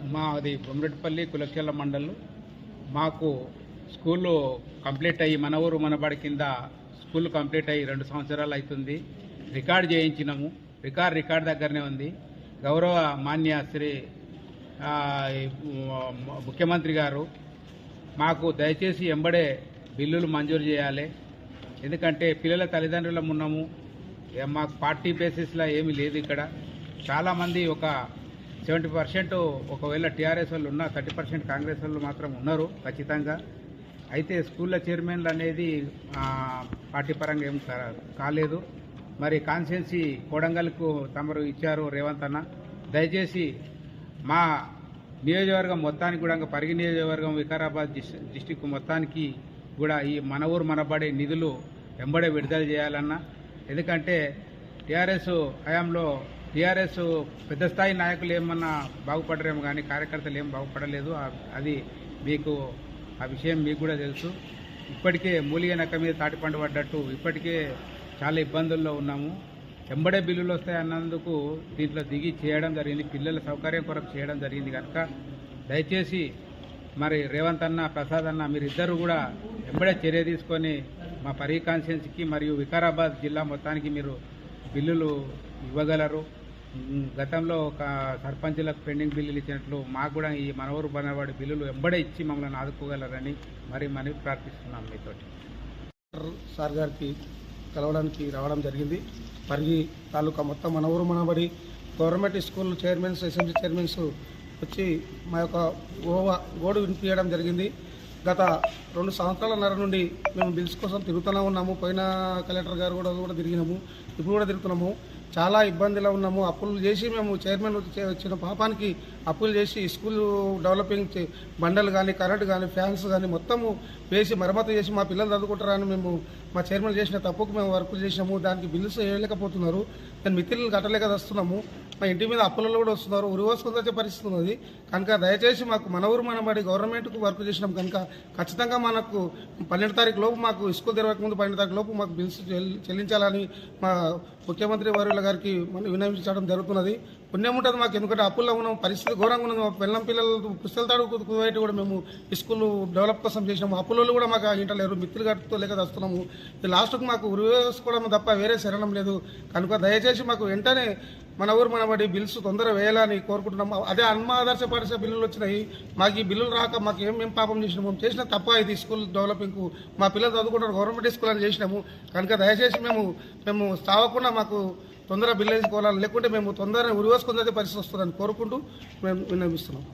మాది బొమ్మరెడ్డిపల్లి కులకెళ్ళ మండలం. మాకు స్కూలు కంప్లీట్ అయ్యి మన ఊరు మనబడి కింద స్కూల్ కంప్లీట్ అయ్యి రెండు సంవత్సరాలు అవుతుంది రికార్డ్ చేయించినాము. రికార్డ్ రికార్డ్ దగ్గరనే ఉంది. గౌరవ మాన్య శ్రీ ముఖ్యమంత్రి గారు మాకు దయచేసి ఎంబడే బిల్లులు మంజూరు చేయాలి. ఎందుకంటే పిల్లల తల్లిదండ్రులం ఉన్నాము. మాకు పార్టీ బేసిస్లో ఏమీ లేదు ఇక్కడ. చాలామంది ఒక సెవెంటీ పర్సెంట్ ఒకవేళ టీఆర్ఎస్ వాళ్ళు ఉన్నా థర్టీ పర్సెంట్ కాంగ్రెస్ వాళ్ళు మాత్రం ఉన్నారు ఖచ్చితంగా. అయితే స్కూళ్ళ చైర్మన్లు అనేది పార్టీ పరంగా ఏం కా- కాలేదు. మరి కాన్స్టిట్యున్సీ కోడంగల్కు తమరు ఇచ్చారు రేవంత్ అన్న. దయచేసి మా నియోజకవర్గం మొత్తానికి కూడా పరిగి నియోజకవర్గం వికారాబాద్ డిస్టిక్ మొత్తానికి కూడా ఈ మన ఊరు మనబడే నిధులు వెంబడే విడుదల చేయాలన్నా. ఎందుకంటే టీఆర్ఎస్ హయాంలో టీఆర్ఎస్ పెద్ద స్థాయి నాయకులు ఏమన్నా బాగుపడరేమో కానీ కార్యకర్తలు ఏం బాగుపడలేదు. అది మీకు ఆ విషయం మీకు కూడా తెలుసు. ఇప్పటికే మూలిగ నక్క మీద తాటిపండు పడ్డట్టు ఇప్పటికే చాలా ఇబ్బందుల్లో ఉన్నాము. ఎంబడే బిల్లులు వస్తాయి అన్నందుకు దీంట్లో దిగి చేయడం జరిగింది. పిల్లల సౌకర్యం కొరకు చేయడం జరిగింది కనుక దయచేసి మరి రేవంత్ అన్న ప్రసాద్ అన్న మీరిద్దరు కూడా ఎంబడే చర్య తీసుకొని మా పరీ కాన్స్టిట్యున్సీకి మరియు వికారాబాద్ జిల్లా మొత్తానికి మీరు బిల్లులు ఇవ్వగలరు గతంలో ఒక సర్పంచులకు పెండింగ్ బిల్లులు ఇచ్చినట్లు మాకు కూడా ఈ మనవరు బనవాడి బిల్లులు ఎంబడే ఇచ్చి మమ్మల్ని ఆదుకోగలరని మరి మరి ప్రార్థిస్తున్నాం మీతోటి సార్ గారికి కలవడానికి రావడం జరిగింది పరిగి తాలూకా మొత్తం మన ఊరు Manabadi government school chairmans assembly chairmans వచ్చి మా యొక్క గోవా గోడు వినిపించడం జరిగింది గత రెండు సంవత్సరాలన్నర నుండి మేము బిల్స్ కోసం తిరుగుతూనే ఉన్నాము. పోయిన కలెక్టర్ గారు కూడా కూడా తిరిగినాము. ఇప్పుడు కూడా తిరుగుతున్నాము. చాలా ఇబ్బందిలో ఉన్నాము. అప్పులు చేసి మేము చైర్మన్ వచ్చి- వచ్చిన పాపానికి అప్పులు చేసి స్కూల్ డెవలపింగ్ చే- బండలు కానీ కరెంట్ కానీ ఫ్యాన్స్ కానీ మొత్తము వేసి మరమ్మతు చేసి మా పిల్లలు చదువుకుంటారని మేము మా చైర్మన్ చేసిన తప్పుకు మేము వర్కులు చేసినాము. దానికి బిల్లుస్ వేయలేకపోతున్నారు. దాని మిత్రులు కట్టలేక వస్తున్నాము. మా ఇంటి మీద అప్పులలో కూడా వస్తున్నారు. ఉరివోసుకొని వచ్చే పరిస్థితి ఉన్నది. కనుక దయచేసి మాకు మన ఊరు మనబడి గవర్నమెంట్కు వర్క్ చేసినాం కనుక ఖచ్చితంగా మనకు పన్నెండు తారీఖు లోపు మాకు స్కూల్ తెరవక ముందు పన్నెండు తారీఖు లోపు మాకు బిల్స్ చెల్లించాలని మా ముఖ్యమంత్రి వర్యుల గారికి మనం వినయించడం జరుగుతున్నది. పుణ్యం ఉంటుంది మాకు ఎందుకంటే అప్పుల్లో ఉన్నాం పరిస్థితి ఘోరంగా ఉన్నది. మా పిల్లం పిల్లలు పుస్తకాలు కువైట్ కూడా మేము స్కూల్ డెవలప్ కోసం చేసినాము. అప్పులలో కూడా మాకు ఇంట లేరు. మిత్రులు గారితో లేక వస్తున్నాము. లాస్ట్కు మాకు ఉరి తప్ప వేరే శరణం లేదు. కనుక దయచేసి మాకు వెంటనే మన ఊరు మనబడి బిల్స్ తొందరగా వేయాలని కోరుకుంటున్నాము. అదే అన్మాదర్శపరిచే బిల్లులు వచ్చినాయి. మాకు ఈ బిల్లులు రాక మాకు ఏం ఏం పాపం చేసినాము? చేసిన తప్ప ఇది స్కూల్ డెవలపింగ్కు మా పిల్లలు చదువుకుంటారు గవర్నమెంట్ స్కూల్ అని చేసినాము. కనుక దయచేసి మేము మేము తావకుండా మాకు తొందరగా బిల్లు వేసుకోవాలని లేకుంటే మేము తొందరగా ఉరివేసుకునే పరిస్థితి వస్తుందని కోరుకుంటూ మేము విన్నవిస్తున్నాం.